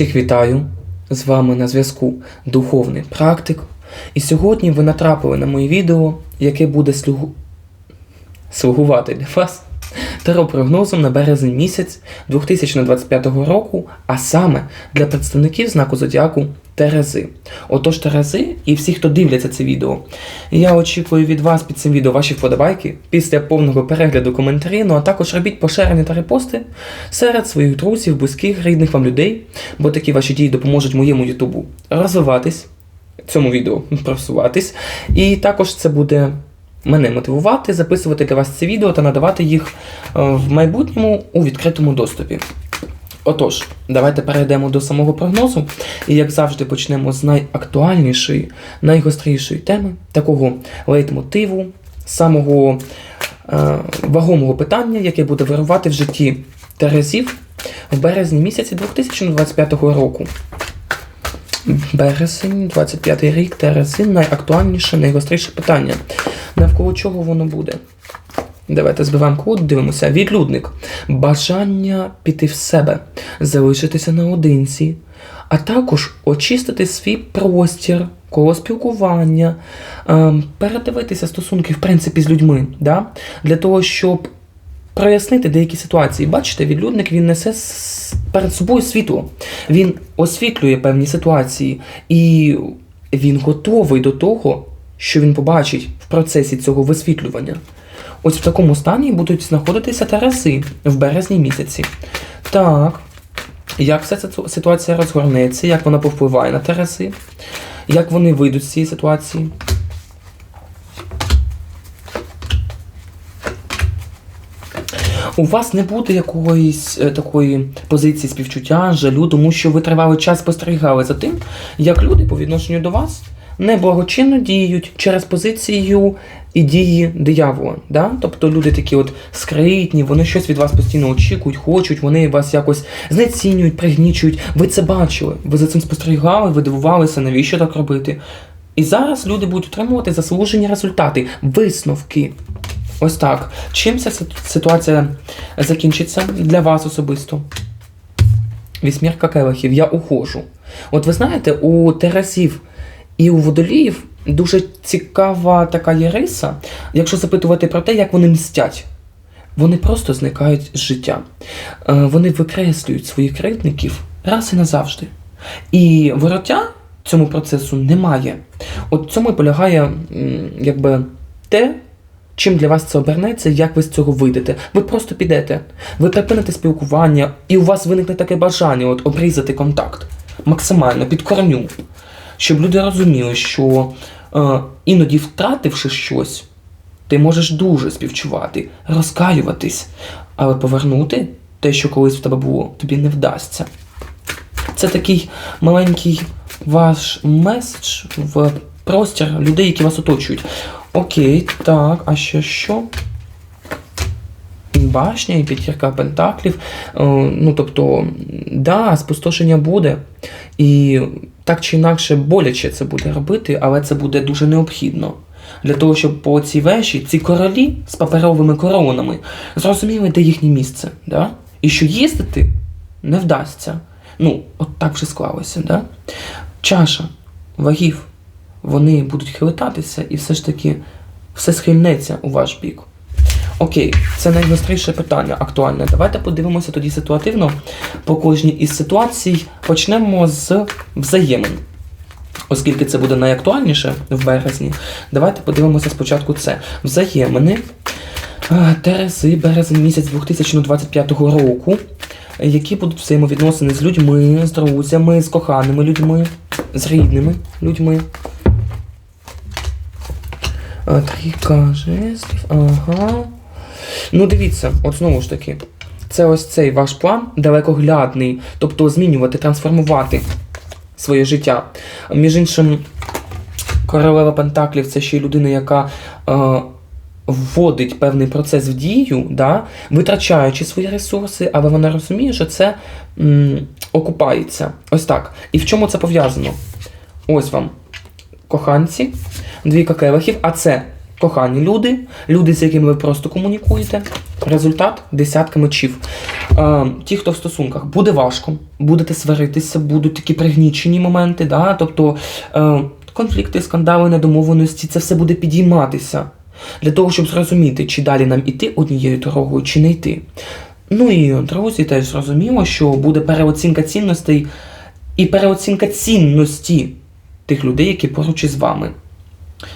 Всіх вітаю! З вами на зв'язку Духовний Практик. І сьогодні ви натрапили на моє відео, яке буде слугу... слугувати для вас теропрогнозом на березень місяць 2025 року, а саме для представників знаку Зодіаку Терези. Отож, Терези і всі, хто дивляться це відео. Я очікую від вас під цим відео ваші вподобайки після повного перегляду коментарі, ну а також робіть поширення та репости серед своїх друзів, близьких, рідних вам людей, бо такі ваші дії допоможуть моєму Ютубу розвиватись, цьому відео просуватись. І також це буде мене мотивувати, записувати для вас ці відео та надавати їх е, в майбутньому у відкритому доступі. Отож, давайте перейдемо до самого прогнозу. І як завжди, почнемо з найактуальнішої, найгострішої теми, такого лейтмотиву, самого е, вагомого питання, яке буде вирувати в житті Терезів в березні місяці 2025 року. Березень, 25 рік, Терези, найактуальніше, найгостріше питання. Навколо чого воно буде? Давайте збиваємо код, дивимося. Відлюдник. Бажання піти в себе, залишитися наодинці, а також очистити свій простір, коло спілкування, ем, передивитися стосунки, в принципі, з людьми, да? для того, щоб прояснити деякі ситуації. Бачите, відлюдник він несе перед собою світло. Він освітлює певні ситуації, і він готовий до того, що він побачить в процесі цього висвітлювання. Ось в такому стані будуть знаходитися Тереси в березні місяці. Так, як вся ця ситуація розгорнеться, як вона повпливає на Тереси, як вони вийдуть з цієї ситуації. У вас не буде якоїсь е, такої позиції співчуття, жалю, тому що ви тривалий час спостерігали за тим, як люди по відношенню до вас неблагочинно діють через позицію і дії диявола. Да? Тобто люди такі от скритні, вони щось від вас постійно очікують, хочуть, вони вас якось знецінюють, пригнічують. Ви це бачили, ви за цим спостерігали, ви дивувалися, навіщо так робити. І зараз люди будуть отримувати заслужені результати, висновки. Ось так. Чим ця ситуація закінчиться для вас особисто? Вісьмірка келихів, я ухожу. От ви знаєте, у Терасів і у водоліїв дуже цікава така є риса, якщо запитувати про те, як вони мстять. Вони просто зникають з життя. Е, Вони викреслюють своїх кривдників раз і назавжди. І вороття цьому процесу немає. От цьому і полягає якби те, чим для вас це обернеться, як ви з цього вийдете. Ви просто підете, ви припините спілкування, і у вас виникне таке бажання от, обрізати контакт максимально під корню, щоб люди розуміли, що е, іноді втративши щось, ти можеш дуже співчувати, розкаюватись, але повернути те, що колись в тебе було, тобі не вдасться. Це такий маленький ваш меседж в простір людей, які вас оточують. Окей, так, а ще що? Башня і п'ятірка пентаклів. Е, ну, тобто, да, спустошення буде. І так чи інакше боляче це буде робити, але це буде дуже необхідно. Для того, щоб по цій вежі ці королі з паперовими коронами зрозуміли, де їхнє місце. Да? І що їздити не вдасться. Ну, от так вже склалося. Да? Чаша вагів, вони будуть хилитатися і все ж таки все схильнеться у ваш бік. Окей, це найгостріше питання актуальне. Давайте подивимося тоді ситуативно по кожній із ситуацій. Почнемо з взаємин. Оскільки це буде найактуальніше в березні, давайте подивимося спочатку це. Взаємини. Е, Терези, березень місяць 2025 року. Які будуть взаємовідносини з людьми, з друзями, з коханими людьми, з рідними людьми. Е, Трійка жезлів, ага. Ну, дивіться, от знову ж таки, це ось цей ваш план далекоглядний, тобто змінювати, трансформувати своє життя. Між іншим, королева Пентаклів це ще й людина, яка е, вводить певний процес в дію, да, витрачаючи свої ресурси, але вона розуміє, що це м, окупається. Ось так. І в чому це пов'язано? Ось вам коханці, двійка келихів, а це кохані люди, люди, з якими ви просто комунікуєте. Результат десятка мечів. Е, ті, хто в стосунках, буде важко, будете сваритися, будуть такі пригнічені моменти, да? тобто е, конфлікти, скандали, недомовленості, це все буде підійматися для того, щоб зрозуміти, чи далі нам іти однією дорогою, чи не йти. Ну і друзі, теж зрозуміло, що буде переоцінка цінностей і переоцінка цінності тих людей, які поруч із вами.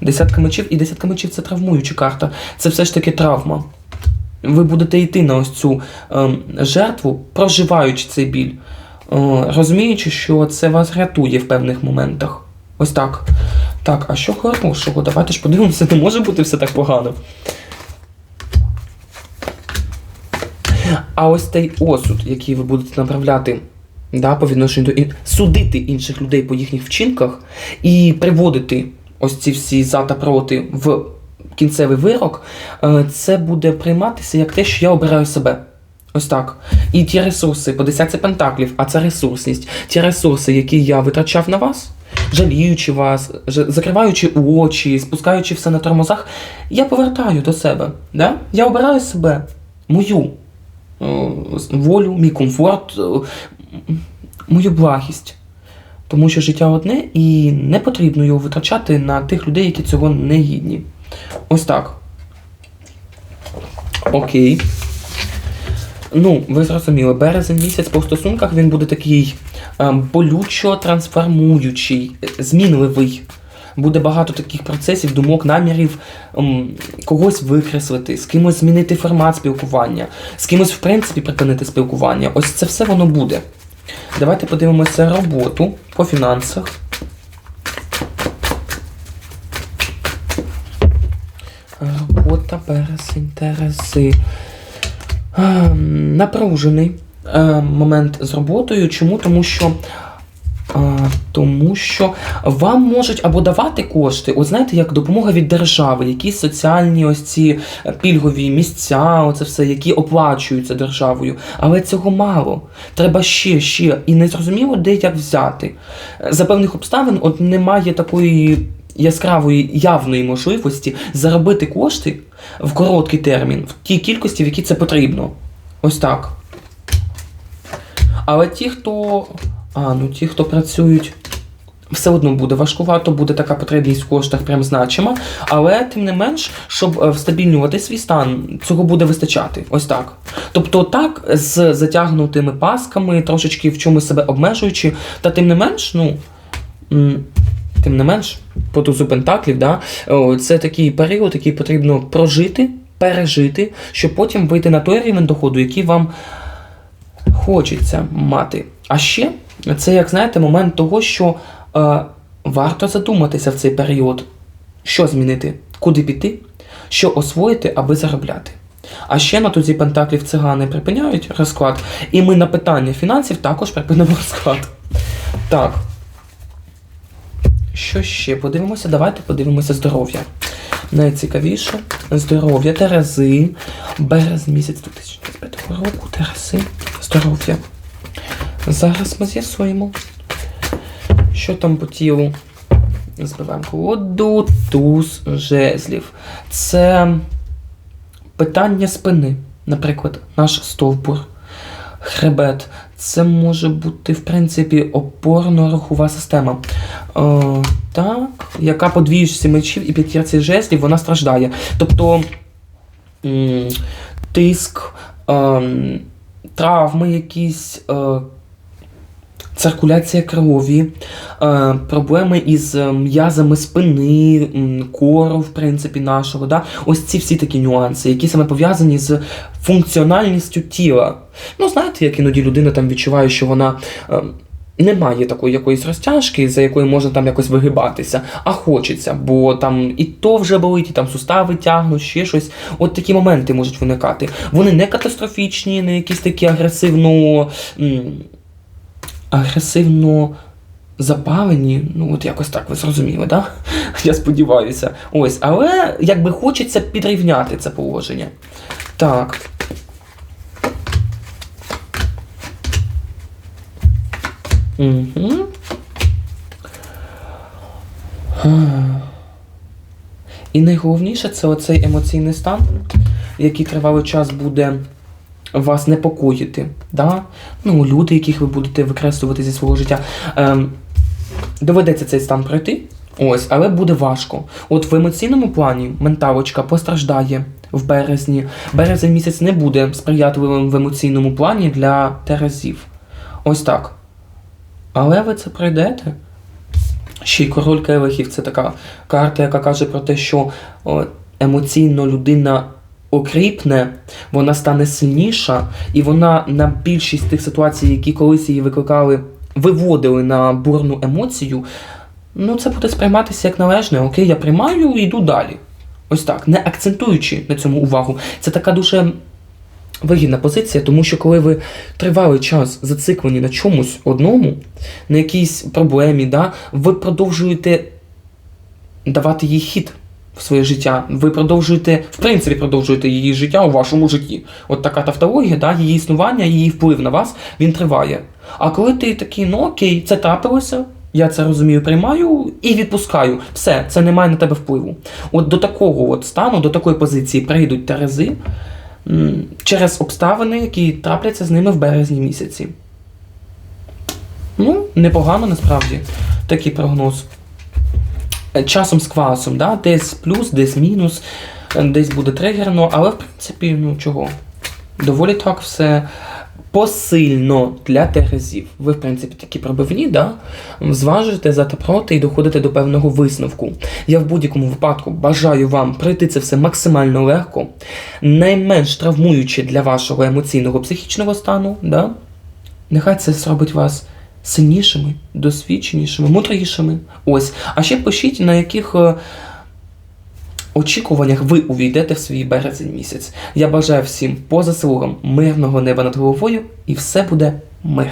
Десятка мечів і десятка мечів це травмуюча карта. Це все ж таки травма. Ви будете йти на ось цю ем, жертву, проживаючи цей біль, е, розуміючи, що це вас рятує в певних моментах. Ось так. Так, а що хорошого? Давайте ж подивимося, не може бути все так погано. А ось той осуд, який ви будете направляти да, по відношенню до ін- судити інших людей по їхніх вчинках і приводити ось ці всі за та проти в кінцевий вирок, е, це буде прийматися як те, що я обираю себе. Ось так. І ті ресурси по десятці пентаклів, а це ресурсність. Ті ресурси, які я витрачав на вас, жаліючи вас, закриваючи очі, спускаючи все на тормозах, я повертаю до себе. Да? Я обираю себе, мою е, волю, мій комфорт, е, мою благість. Тому що життя одне і не потрібно його витрачати на тих людей, які цього не гідні. Ось так. Окей. Ну, ви зрозуміли, березень місяць по стосунках він буде такий ем, болючо трансформуючий, е, змінливий. Буде багато таких процесів, думок, намірів ем, когось викреслити, з кимось змінити формат спілкування, з кимось, в принципі, припинити спілкування. Ось це все воно буде. Давайте подивимося роботу по фінансах. Робота, березень, терези. Ем, Напружений е, момент з роботою. Чому? Тому що. Тому що вам можуть або давати кошти, от знаєте, як допомога від держави, якісь соціальні ось ці е, пільгові місця, оце все, які оплачуються державою. Але цього мало. Треба ще, ще. І не зрозуміло, де як взяти. За певних обставин от немає такої яскравої явної можливості заробити кошти в короткий термін, в тій кількості, в якій це потрібно. Ось так. Але ті, хто. А, ну ті, хто працюють, все одно буде важкувато, буде така потребність в коштах прям значима. Але тим не менш, щоб е, встабільнювати свій стан, цього буде вистачати. Ось так. Тобто, так, з затягнутими пасками, трошечки в чомусь себе обмежуючи, та тим не менш, ну. Тим не менш, по тузу пентаклів, да, це такий період, який потрібно прожити, пережити, щоб потім вийти на той рівень доходу, який вам хочеться мати. А ще це, як знаєте, момент того, що е, варто задуматися в цей період, що змінити, куди піти, що освоїти, аби заробляти. А ще на тузі пентаклів цигани припиняють розклад, і ми на питання фінансів також припинимо розклад. Так. Що ще? Подивимося, давайте подивимося здоров'я. Найцікавіше здоров'я, Терези, березень місяць 2025 року, Терези, здоров'я. Зараз ми з'ясуємо, що там по тілу. Збиваємо колоду, туз жезлів. Це питання спини, наприклад, наш стовбур, хребет. Це може бути, в принципі, опорно-рухова система. Е, так, яка по мечів і п'ятірці жезлів, вона страждає. Тобто тиск, ем, травми якісь. Е, Циркуляція крові, е, проблеми із е, м'язами спини, кору, в принципі, нашого. Да? Ось ці всі такі нюанси, які саме пов'язані з функціональністю тіла. Ну, знаєте, як іноді людина там відчуває, що вона е, не має такої якоїсь розтяжки, за якою можна там якось вигибатися, а хочеться, бо там і то вже болить, і там сустави тягнуть, ще щось. От такі моменти можуть виникати. Вони не катастрофічні, не якісь такі агресивно. Агресивно запалені, ну от якось так ви зрозуміли, да? Я сподіваюся. Ось, але якби хочеться підрівняти це положення. Так. Угу. І найголовніше це оцей емоційний стан, який тривалий час буде вас непокоїти. Да? Ну, люди, яких ви будете викреслювати зі свого життя. Ем, доведеться цей стан пройти. Ось, але буде важко. От в емоційному плані менталочка постраждає в березні. Березень місяць не буде сприятливим в емоційному плані для терезів. Ось так. Але ви це пройдете. Ще й король келихів це така карта, яка каже про те, що емоційно людина окріпне, вона стане сильніша, і вона на більшість тих ситуацій, які колись її викликали, виводили на бурну емоцію. Ну, це буде сприйматися як належне. Окей, я приймаю і йду далі. Ось так, не акцентуючи на цьому увагу. Це така дуже вигідна позиція, тому що коли ви тривалий час зациклені на чомусь одному, на якійсь проблемі, да, ви продовжуєте давати їй хід в своє життя. Ви продовжуєте, в принципі, продовжуєте її життя у вашому житті. От така тавтологія, да, її існування, її вплив на вас, він триває. А коли ти такий, ну окей, це трапилося, я це розумію, приймаю і відпускаю. Все, це не має на тебе впливу. От до такого от стану, до такої позиції прийдуть терези через обставини, які трапляться з ними в березні місяці. Ну, непогано насправді такий прогноз. Е, Часом з квасом, да? десь плюс, десь мінус, е, десь буде тригерно, але в принципі, ну чого? Доволі так все посильно для терезів. Ви, в принципі, такі пробивні, да? зважуєте за та проти і доходите до певного висновку. Я в будь-якому випадку бажаю вам пройти це все максимально легко, найменш травмуючи для вашого емоційного психічного стану. Да? Нехай це зробить вас сильнішими, досвідченішими, мудрішими. Ось. А ще пишіть, на яких е, очікуваннях ви увійдете в свій березень місяць. Я бажаю всім по заслугам мирного неба над головою, і все буде мир.